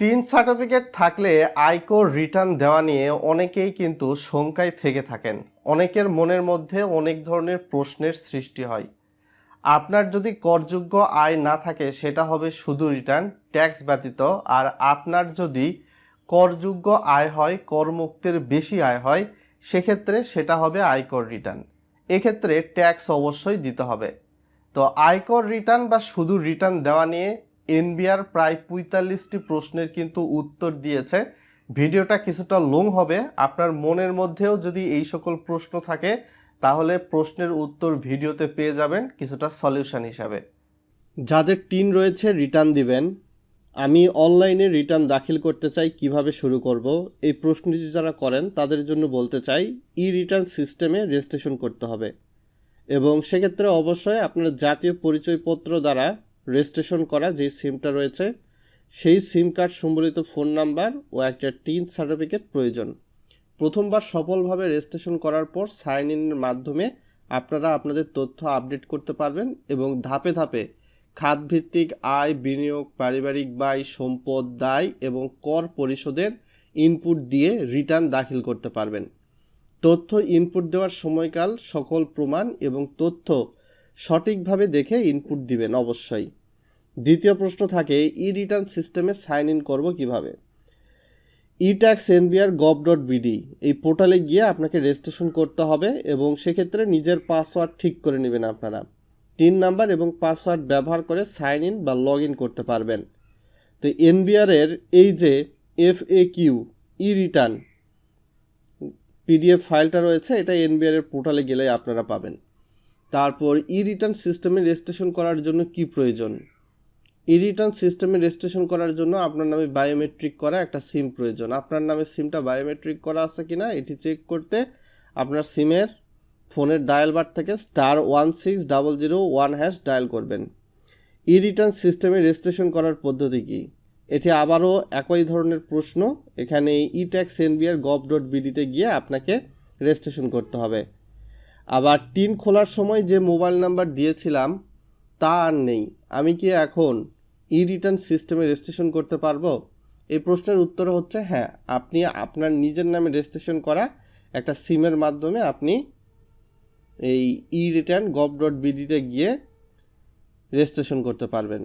তিন সার্টিফিকেট থাকলে আয়কর রিটার্ন দেওয়া নিয়ে অনেকেই কিন্তু শঙ্কায় থেকে থাকেন। অনেকের মনের মধ্যে অনেক ধরনের প্রশ্নের সৃষ্টি হয়। আপনার যদি করযোগ্য আয় না থাকে, সেটা হবে শুধু রিটার্ন ট্যাক্স ব্যতীত, আর আপনার যদি করযোগ্য আয় হয়, করমুক্তের বেশি আয় হয়, সেক্ষেত্রে সেটা হবে আয়কর রিটার্ন এক্ষেত্রে ট্যাক্স অবশ্যই দিতে হবে। তো আয়কর রিটার্ন বা শুধু রিটার্ন দেওয়া নিয়ে এনবিআর প্রায় পঁয়তাল্লিশটি প্রশ্নের কিন্তু উত্তর দিয়েছে। ভিডিওটা কিছুটা লং হবে। আপনার মনের মধ্যেও যদি এই সকল প্রশ্ন থাকে, তাহলে প্রশ্নের উত্তর ভিডিওতে পেয়ে যাবেন কিছুটা সলিউশন হিসাবে। যাদের টিন রয়েছে রিটার্ন দিবেন। আমি অনলাইনে রিটার্ন দাখিল করতে চাই, কীভাবে শুরু করব? এই প্রশ্নটি যারা করেন, তাদের জন্য বলতে চাই ই রিটার্ন সিস্টেমে রেজিস্ট্রেশন করতে হবে। এবং সেক্ষেত্রে অবশ্যই আপনার জাতীয় পরিচয়পত্র দ্বারা রেজিস্ট্রেশন করা যে সিমটা রয়েছে, সেই সিম কার্ড সম্বলিত ফোন নাম্বার ও একটা টিন সার্টিফিকেট প্রয়োজন। প্রথমবার সফলভাবে রেজিস্ট্রেশন করার পর সাইন ইনের মাধ্যমে আপনারা আপনাদের তথ্য আপডেট করতে পারবেন এবং ধাপে ধাপে খাতভিত্তিক আয় বিনিয়োগ, পারিবারিক ব্যয়, সম্পদ, দায় এবং কর পরিশোধের ইনপুট দিয়ে রিটার্ন দাখিল করতে পারবেন। তথ্য ইনপুট দেওয়ার সময়কাল, সকল প্রমাণ এবং তথ্য সঠিকভাবে দেখে ইনপুট দিবেন, অবশ্যই। দ্বিতীয় প্রশ্ন থাকে ই রিটার্ন সিস্টেমে সাইন ইন করব কীভাবে? E tax NBR gov dot BD এই পোর্টালে গিয়ে আপনাকে রেজিস্ট্রেশন করতে হবে এবং সেক্ষেত্রে নিজের পাসওয়ার্ড ঠিক করে নেবেন আপনারা। তিন নাম্বার এবং পাসওয়ার্ড ব্যবহার করে সাইন ইন বা লগ ইন করতে পারবেন। তো এনবিআর এর এই যে F A Q E return PDF ফাইলটা রয়েছে, এটা এনবিআর এর পোর্টালে গেলে আপনারা পাবেন। তারপর ই রিটার্ন সিস্টেমে রেজিস্ট্রেশন করার জন্য কি প্রয়োজন? ই রিটার্ন সিস্টেমে রেজিস্ট্রেশন করার জন্য আপনার নামে বায়োমেট্রিক করা একটা সিম প্রয়োজন। আপনার নামে সিমটা বায়োমেট্রিক করা আছে কি না এটি চেক করতে আপনার সিমের ফোনের ডায়াল বার থেকে star one six double zero one hash dial করবেন। ই রিটার্ন সিস্টেমে রেজিস্ট্রেশন করার পদ্ধতি কী? এটি আবারও একই ধরনের প্রশ্ন। এখানে E tax NBR gov dot বিডিতে গিয়ে আপনাকে রেজিস্ট্রেশন করতে হবে। আবার টিন খোলার সময় যে মোবাইল নাম্বার দিয়েছিলাম, তা আর নেই। আমি কি এখন ই রিটার্ন সিস্টেমে রেজিস্ট্রেশন করতে পারব? এই প্রশ্নের উত্তর হচ্ছে হ্যাঁ। আপনি আপনার নিজের নামে রেজিস্ট্রেশন করা একটা সিমের মাধ্যমে আপনি এই ই রিটার্ন গভ ডট বিডিতে গিয়ে রেজিস্ট্রেশন করতে পারবেন।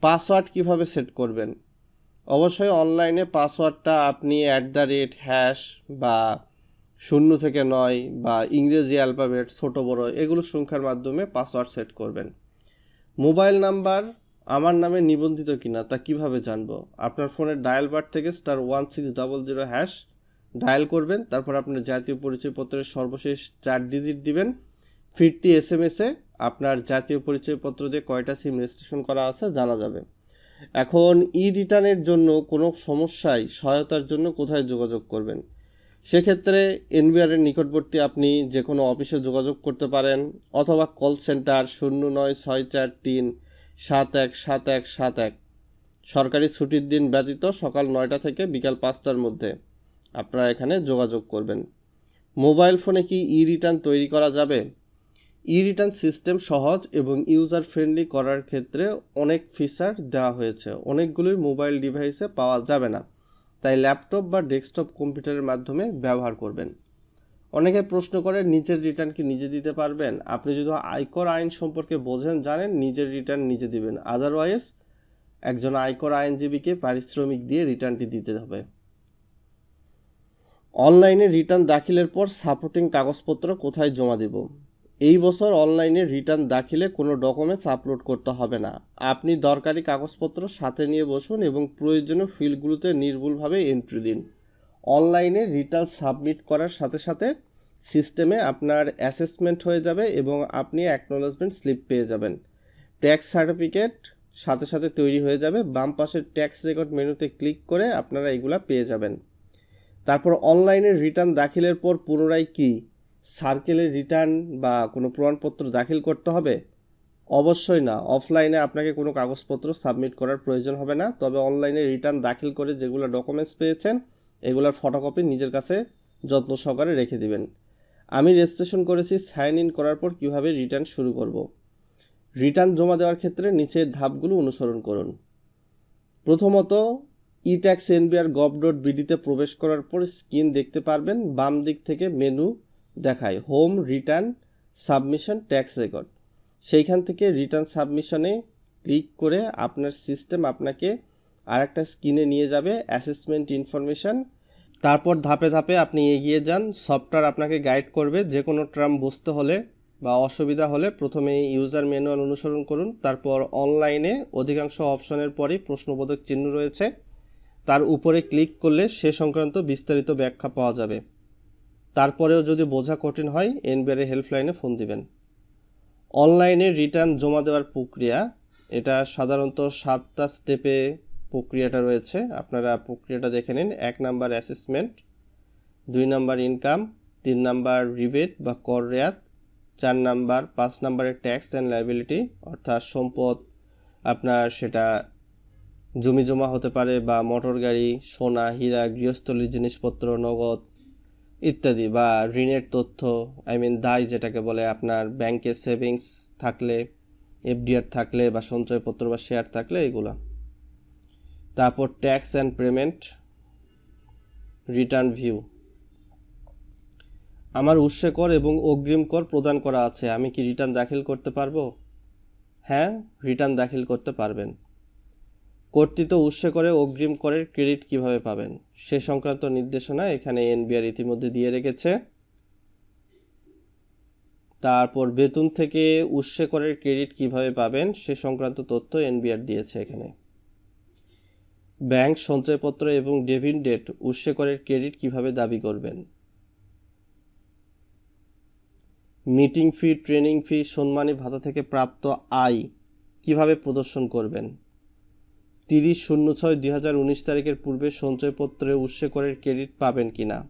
পাসওয়ার্ড কীভাবে সেট করবেন? অবশ্যই অনলাইনে পাসওয়ার্ডটা আপনি অ্যাট দ্য রেট হ্যাশ বা শূন্য থেকে নয় বা ইংরেজি অ্যালফাবেট, ছোটো, বড়, এগুলো সংখ্যার মাধ্যমে পাসওয়ার্ড সেট করবেন। মোবাইল নাম্বার আমার নামে নিবন্ধিত কিনা তা কীভাবে জানব? আপনার ফোনের ডায়াল বার থেকে star one six double zero hash dial করবেন, তারপর আপনার জাতীয় পরিচয়পত্রের সর্বশেষ চার ডিজিট দিবেন। ফিরতি এস এম এসে আপনার জাতীয় পরিচয়পত্র দিয়ে কয়টা সিম রেজিস্ট্রেশন করা আছে জানা যাবে। এখন ই রিটার্নের জন্য কোনো সমস্যায় সহায়তার জন্য কোথায় যোগাযোগ করবেন? সেক্ষেত্রে এনবিআরের নিকটবর্তী আপনি যে কোনো অফিসে যোগাযোগ করতে পারেন অথবা কল সেন্টার শূন্য নয় ছয় চার তিন সাত এক সাত এক সাত এক। সরকারি ছুটির দিন ব্যতীত সকাল নয়টা থেকে বিকাল পাঁচটার মধ্যে আপনারা এখানে যোগাযোগ করবেন। মোবাইল ফোনে কি ই রিটার্ন তৈরি করা যাবে? ই রিটার্ন সিস্টেম সহজ এবং ইউজার ফ্রেন্ডলি করার ক্ষেত্রে অনেক ফিচার দেওয়া হয়েছে। অনেকগুলোই মোবাইল ডিভাইসে পাওয়া যাবে না। তাই ল্যাপটপ বা ডেস্কটপ কম্পিউটারের মাধ্যমে ব্যবহার করবেন। অনেকে প্রশ্ন করে, নিজের রিটার্ন কি নিজে দিতে পারবেন? আপনি যদি আয়কর আইন সম্পর্কে বোঝেন, জানেন নিজের রিটার্ন নিজে দিবেন। আদারওয়াইজ একজন আয়কর আইনজীবীকে পারিশ্রমিক দিয়ে রিটার্নটি দিতে হবে। অনলাইনে রিটার্ন দাখিলের পর সাপোর্টিং কাগজপত্র কোথায় জমা দেব? এই বছর অনলাইনে রিটার্ন দাখিলে কোনো ডকুমেন্টস আপলোড করতে হবে না। আপনি দরকারি কাগজপত্র সাথে নিয়ে বসুন এবং প্রয়োজনীয় ফিল্ডগুলোতে নির্ভুলভাবে এন্ট্রি দিন। অনলাইনে রিটার্ন সাবমিট করার সাথে সাথে সিস্টেমে আপনার অ্যাসেসমেন্ট হয়ে যাবে এবং আপনি অ্যাকনোলেজমেন্ট স্লিপ পেয়ে যাবেন। ট্যাক্স সার্টিফিকেট সাথে সাথে তৈরি হয়ে যাবে। বাম পাশের ট্যাক্স রেকর্ড মেনুতে ক্লিক করে আপনারা এগুলা পেয়ে যাবেন। তারপর অনলাইনে রিটার্ন দাখিলের পর পুনরায় কি? সার্কেলের রিটার্ন বা কোনো প্রমাণপত্র দাখিল করতে হবে? অবশ্যই না। অফলাইনে আপনাকে কোনো কাগজপত্র সাবমিট করার প্রয়োজন হবে না। তবে অনলাইনে রিটার্ন দাখিল করে যেগুলো ডকুমেন্টস পেয়েছেন, এগুলোর ফটোকপি নিজের কাছে যত্ন সহকারে রেখে দিবেন। আমি রেজিস্ট্রেশন করেছি সাইন ইন করার পর কীভাবে রিটার্ন শুরু করব? রিটার্ন জমা দেওয়ার ক্ষেত্রে নিচের ধাপগুলো অনুসরণ করুন। প্রথমত e tax NBR gov dot বিডিতে প্রবেশ করার পর স্ক্রিন দেখতে পারবেন। বাম দিক থেকে মেনু দেখায়, home return submission tax record. সেইখান থেকে রিটার্ন সাবমিশনে ক্লিক করে আপনার সিস্টেম আপনাকে আর একটা স্ক্রিনে নিয়ে যাবে, অ্যাসেসমেন্ট ইনফরমেশন। তারপর ধাপে ধাপে আপনি এগিয়ে যান, সফটওয়্যার আপনাকে গাইড করবে যে কোনো ট্রাম বুঝতে হলে বা অসুবিধা হলে প্রথমে ইউজার ম্যানুয়াল অনুসরণ করুন, তারপর অনলাইনে অধিকাংশ অপশনের পরই প্রশ্নবোধক চিহ্ন রয়েছে। তার উপরে ক্লিক করলে সে সংক্রান্ত বিস্তারিত ব্যাখ্যা পাওয়া যাবে। তারপরেও যদি বোঝা কঠিন হয়, এনবিআর হেল্পলাইনে ফোন দিবেন। অনলাইনে রিটার্ন জমা দেওয়ার প্রক্রিয়া, এটা সাধারণত সাতটা স্টেপে প্রক্রিয়াটা রয়েছে। আপনারা প্রক্রিয়াটা দেখে নিন। এক নাম্বার অ্যাসেসমেন্ট দুই নাম্বার ইনকাম তিন নাম্বার রিবেট বা কর রেয়াত, চার নাম্বার, পাঁচ নাম্বারের ট্যাক্স অ্যান্ড লাইবিলিটি অর্থাৎ সম্পদ আপনার সেটা জমি জমা হতে পারে বা মোটর গাড়ি, সোনা, হীরা, গৃহস্থলীর জিনিসপত্র, নগদ ইত্যাদি বা ঋণের তথ্য আই মিন দায় যেটাকে বলে আপনার ব্যাংকে সেভিংস থাকলে এফডিআর থাকলে বা সঞ্চয়পত্র বা শেয়ার থাকলে এগুলো। তারপর tax and payment return view আমার উৎসে কর এবং অগ্রিম কর প্রদান করা আছে, আমি কি রিটার্ন দাখিল করতে পারব? হ্যাঁ রিটার্ন দাখিল করতে পারবেন। কর্তৃত উৎসে করে অগ্রিম করের ক্রেডিট কীভাবে পাবেন? সে সংক্রান্ত নির্দেশনা এখানে এনবিআর ইতিমধ্যে দিয়ে রেখেছে। তারপর বেতন থেকে উৎসে করের ক্রেডিট কীভাবে পাবেন, সে সংক্রান্ত তথ্য এনবিআর দিয়েছে এখানে। ব্যাংক সঞ্চয়পত্র এবং ডেভিড ডেট উৎসে করের ক্রেডিট কীভাবে দাবি করবেন? মিটিং ফি, ট্রেনিং ফি, সম্মানী ভাতা থেকে প্রাপ্ত আয় কীভাবে প্রদর্শন করবেন? তিরিশ শূন্য ছয় দুই হাজার উনিশ তারিখের পূর্বে সঞ্চয়পত্রে উৎসে করের ক্রেডিট পাবেন কিনা।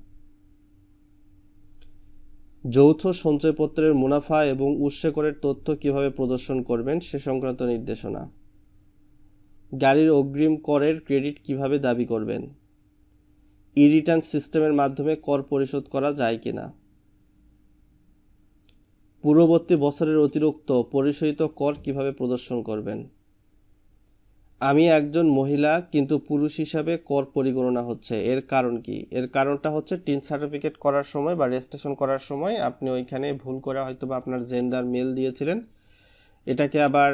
যৌথ সঞ্চয়পত্রের মুনাফা এবং উৎসে করের তথ্য কীভাবে প্রদর্শন করবেন সে সংক্রান্ত নির্দেশনা। গাড়ির অগ্রিম করের ক্রেডিট কীভাবে দাবি করবেন। ই রিটার্ন সিস্টেমের মাধ্যমে কর পরিশোধ করা যায় কিনা। পূর্ববর্তী বছরের অতিরিক্ত পরিশোধিত কর কীভাবে প্রদর্শন করবেন। আমি একজন মহিলা, কিন্তু পুরুষ হিসাবে কর পরিগণনা হচ্ছে। এর কারণ কি? এর কারণটা হচ্ছে টিন সার্টিফিকেট করার সময় বা রেজিস্ট্রেশন করার সময় আপনি ওইখানে ভুল করে হয়তো বা আপনার জেন্ডার মেল দিয়েছিলেন। এটাকে আবার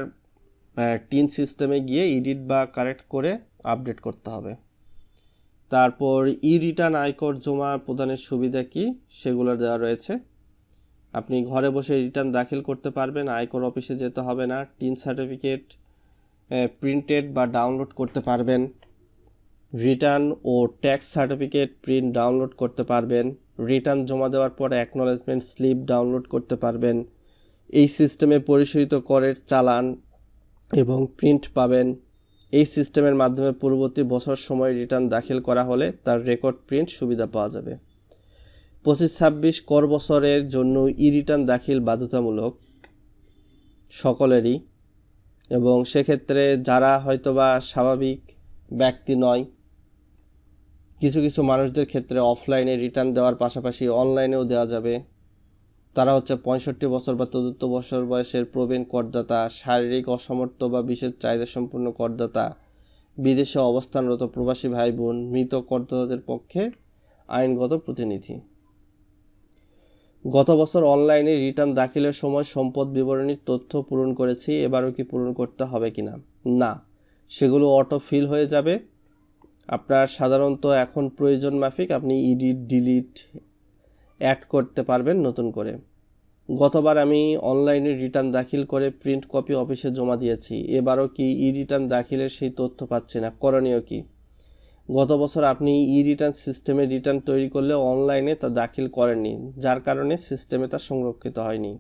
টিন সিস্টেমে গিয়ে এডিট বা কারেক্ট করে আপডেট করতে হবে। তারপর ই রিটার্ন আয়কর জমা প্রদানের সুবিধা কি? সেগুলো দেওয়া রয়েছে। আপনি ঘরে বসে রিটার্ন দাখিল করতে পারবেন, আয়কর অফিসে যেতে হবে না, টিন সার্টিফিকেট প্রিন্টেড বা ডাউনলোড করতে পারবেন। রিটার্ন ও ট্যাক্স সার্টিফিকেট প্রিন্ট ডাউনলোড করতে পারবেন। রিটার্ন জমা দেওয়ার পর অ্যাকনোলেজমেন্ট স্লিপ ডাউনলোড করতে পারবেন। এই সিস্টেমে পরিশোধিত করের চালান এবং প্রিন্ট পাবেন। এই সিস্টেমের মাধ্যমে পূর্ববর্তী বছর সময় রিটার্ন দাখিল করা হলে তার রেকর্ড প্রিন্ট সুবিধা পাওয়া যাবে। পঁচিশ ছাব্বিশ কর বছরের জন্য ই রিটার্ন দাখিল বাধ্যতামূলক সকলেরই এবং সেক্ষেত্রে যারা হয়তোবা স্বাভাবিক ব্যক্তি নয়, কিছু কিছু মানুষদের ক্ষেত্রে অফলাইনে রিটার্ন দেওয়ার পাশাপাশি অনলাইনেও দেওয়া যাবে। তারা হচ্ছে পঁয়ষট্টি বছর বা তদুত্ত বছর বয়সের প্রবীণ করদাতা, শারীরিক অসমর্থ বা বিশেষ চাহিদা সম্পূর্ণ করদাতা, বিদেশে অবস্থানরত প্রবাসী ভাই বোন মৃত করদাতাদের পক্ষে আইনগত প্রতিনিধি। গত বছর অনলাইনে রিটার্ন দাখিলের সময় সম্পদ বিবরণীর তথ্য পূরণ করেছি, এবারও কি পূরণ করতে হবে কি না। না সেগুলো অটো ফিল হয়ে যাবে। আপনার সাধারণত এখন প্রয়োজন মাফিক আপনি ইডিট ডিলিট অ্যাড করতে পারবেন নতুন করে। গতবার আমি অনলাইনে রিটার্ন দাখিল করে প্রিন্ট কপি অফিসে জমা দিয়েছি। এবারও কি ই রিটার্ন দাখিলের সেই তথ্য পাচ্ছি না। করণীয় কি? গত বছর আপনি ই রিটার্ন সিস্টেমে রিটার্ন তৈরি করলে অনলাইনে তা দাখিল করেননি, যার কারণে সিস্টেমে তা সংরক্ষিত হয়নি।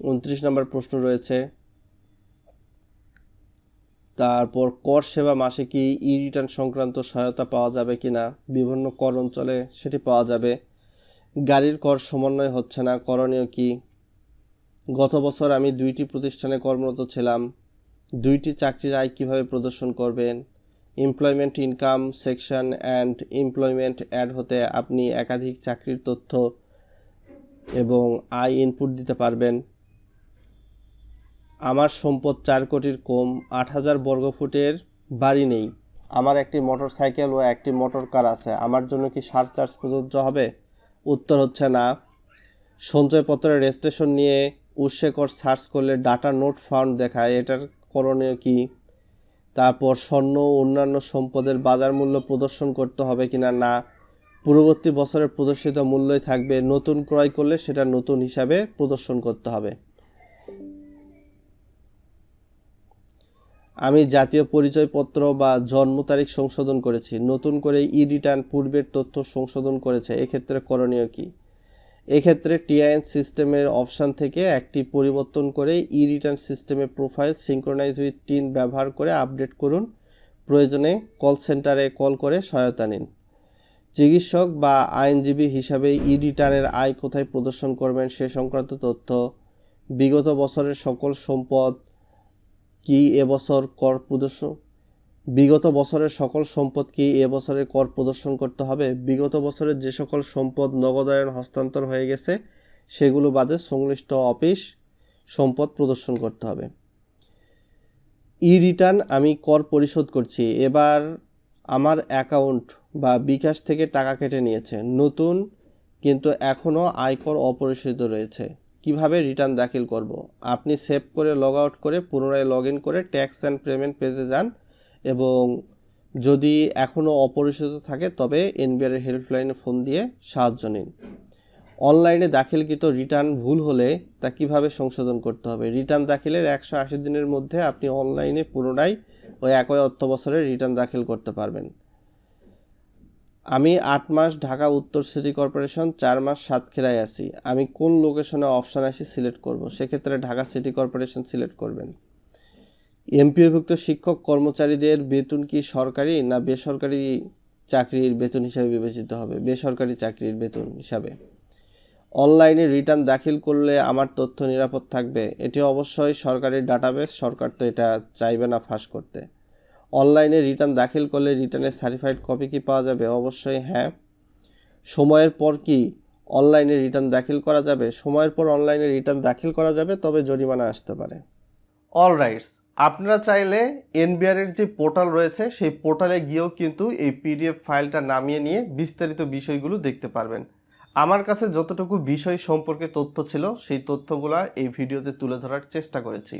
উনত্রিশ নম্বর প্রশ্ন রয়েছে, তারপর কর সেবা মাসে কি ই রিটার্ন সংক্রান্ত সহায়তা পাওয়া যাবে কি না বিভিন্ন কর অঞ্চলে সেটি পাওয়া যাবে, গাড়ির কর সমন্বয় হচ্ছে না, করণীয় কি? গত বছর আমি দুইটি প্রতিষ্ঠানে কর্মরত ছিলাম, দুইটি চাকরির আয় কীভাবে প্রদর্শন করবেন employment income section and employment add হতে আপনি একাধিক চাকরির তথ্য এবং আয় ইনপুট দিতে পারবেন। আমার সম্পদ চার কোটির কম, আট হাজার বর্গফুটের বাড়ি নেই। আমার একটি মোটর সাইকেল ও একটি মোটর কার আছে। আমার জন্য কি সারচার্জ প্রযোজ্য হবে? উত্তর হচ্ছে না। সঞ্চয়পত্রের রেজিস্ট্রেশন নিয়ে উৎসে কর সার্চ করলে ডাটা নোট ফাউন্ড দেখায়। এটার করণীয় কি? তারপর স্বর্ণ ও অন্যান্য সম্পদের বাজার মূল্য প্রদর্শন করতে হবে কিনা না, পূর্ববর্তী বছরের প্রদর্শিত মূল্যই থাকবে, নতুন ক্রয় করলে সেটা নতুন হিসাবে প্রদর্শন করতে হবে। আমি জাতীয় পরিচয়পত্র বা জন্ম তারিখ সংশোধন করেছি, নতুন করে ই রিটার্ন পূর্বের তথ্য সংশোধন করেছে, এক্ষেত্রে করণীয় কি? এক্ষেত্রে টিআইএন সিস্টেমের অপশান থেকে একটি পরিবর্তন করে ই রিটার্ন সিস্টেমের প্রোফাইল সিঙ্ক্রোনাইজ উইথ টিন ব্যবহার করে আপডেট করুন। প্রয়োজনে কল সেন্টারে কল করে সহায়তা নিন। চিকিৎসক বা আইনজীবী হিসাবে ই রিটার্নের আয় কোথায় প্রদর্শন করবেন সে সংক্রান্ত তথ্য, বিগত বছরের সকল সম্পদ কি এবছর কর প্রদর্শন বিগত বছরের সকল সম্পদ কি এবছরের কর প্রদর্শন করতে হবে? বিগত বছরের যে সকল সম্পদ নগদায়ন হস্তান্তর হয়ে গেছে, সেগুলো বাদে সংশ্লিষ্ট অফিস সম্পদ প্রদর্শন করতে হবে। ই রিটার্ন আমি কর পরিশোধ করছি। এবার আমার অ্যাকাউন্ট বা বিকাশ থেকে টাকা কেটে নিয়েছে। নতুন, কিন্তু এখনও আয়কর অপরিশোধিত রয়েছে। কীভাবে রিটার্ন দাখিল করব? আপনি সেভ করে লগ আউট করে পুনরায় লগ করে ট্যাক্স অ্যান্ড পেমেন্ট পেজে যান। এবং যদি এখনও অপরিশোধিত থাকে, তবে এনবিআর হেল্পলাইনে ফোন দিয়ে সাহায্য নিন। অনলাইনে দাখিলকৃত রিটার্ন ভুল হলে তা কীভাবে সংশোধন করতে হবে? রিটার্ন দাখিলের একশো আশি দিনের মধ্যে আপনি অনলাইনে পুনরায় ওই একই অর্থ বছরের রিটার্ন দাখিল করতে পারবেন। আমি আট মাস ঢাকা উত্তর সিটি কর্পোরেশন চার মাস সাতক্ষীরায় আছি। আমি কোন লোকেশনে অপশান আসি সিলেক্ট করব? সেক্ষেত্রে ঢাকা সিটি কর্পোরেশন সিলেক্ট করবেন। এমপিওভুক্ত শিক্ষক কর্মচারীদের বেতন কি সরকারি না বেসরকারি চাকরির বেতন হিসাবে বিবেচিত হবে? বেসরকারি চাকরির বেতন হিসাবে। অনলাইনে রিটার্ন দাখিল করলে আমার তথ্য নিরাপদ থাকবে? এটি অবশ্যই সরকারি ডাটাবেস, সরকার তো এটা চাইবে না ফাঁস করতে। অনলাইনে রিটার্ন দাখিল করলে রিটার্নের সার্টিফাইড কপি কি পাওয়া যাবে? অবশ্যই হ্যাঁ। সময়ের পর কি অনলাইনে রিটার্ন দাখিল করা যাবে? সময়ের পর অনলাইনে রিটার্ন দাখিল করা যাবে, তবে জরিমানা আসতে পারে। অল রাইটস আপনারা চাইলে এনবিআর এর যে পোর্টাল রয়েছে, সেই পোর্টালে গিয়েও কিন্তু এই পিডিএফ ফাইলটা নামিয়ে নিয়ে বিস্তারিত বিষয়গুলো দেখতে পারবেন। আমার কাছে যতটুকু বিষয় সম্পর্কে তথ্য ছিল, সেই তথ্যগুলো এই ভিডিওতে তুলে ধরার চেষ্টা করেছি।